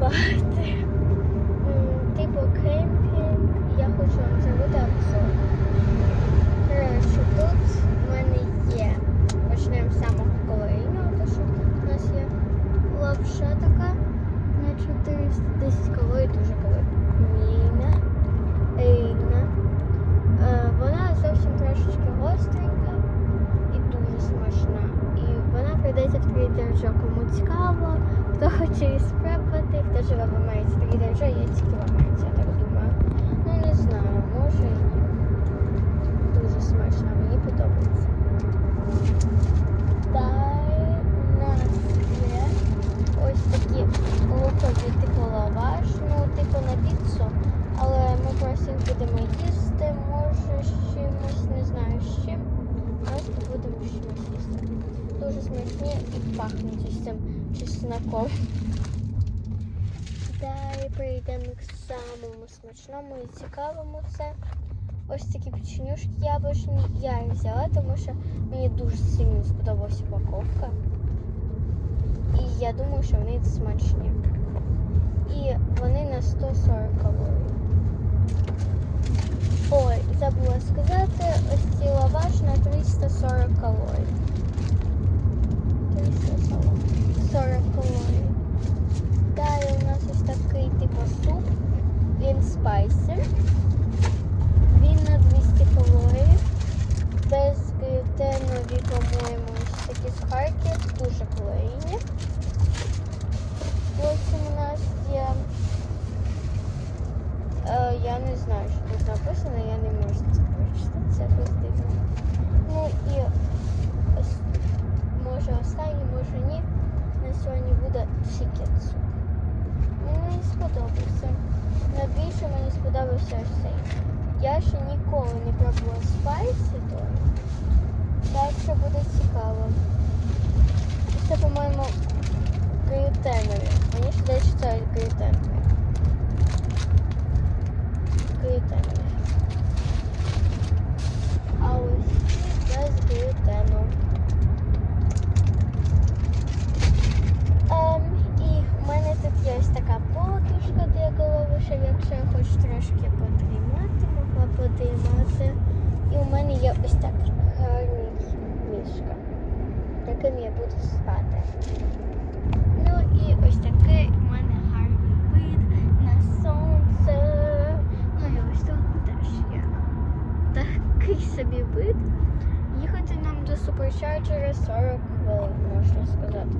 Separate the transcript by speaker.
Speaker 1: багато. Типу кемпінг. Я хочу вам зробити обзор. Коротше, тут в мене є. Почнемо з самого калорійного, то що тут у нас є лапша така на 410 калорій, дуже калорій. Якщо кому цікаво, хто хоче спробувати, хто живе в Америці, так і вже є тільки в Америці, я так думаю. Ну не знаю, може і. Дуже смачно, мені подобається. Далі у нас є ось такі лукові типу лаваш, ну типу на піцу, але ми просто будемо їсти, може з чимось, не знаю з чим. Просто будемо з чимось їсти. Пахнуть ось цим чесноком. Далі перейдемо к самому смачному і цікавому все. Ось такі печенюшки яблучні. Я їх взяла, тому що мені дуже сильно сподобалася упаковка. І я думаю, що вони смачні. І вони на 140 калорій. Ой, забула сказати, ось цей лаваш на 340 калорій. 340 калорій. Далі у нас ось такий типу суп. Він спайсі. Він на 200 калорій. Без глютенові, по-моєму, такі сухарки. Дуже калорійні. Потім у нас є. Е, я не знаю, що тут написано, я не можу це прочитати. Це якось дивно. Ну і може останній, може ні. На сьогодні буде soup. Мені сподобався. Найбільше мені сподобався ось цей. Я ще ніколи не пробувала спайсі, то так що буде цікаво. Це, по-моєму, глютенові. Мені здається, що це глютенові. Глютенові. А ось ці без глютену. Ем, і в мене тут є ось така подушка для голови, щоб якщо я хочу трошки потримати, могла. І у мене є ось так гарний мішка, яким я буду спати. Ну і ось такий у мене гарний вид на сонце. Ну і ось тут теж є такий собі вид. Їхати нам до суперчарджера 40 хвилин, можна сказати.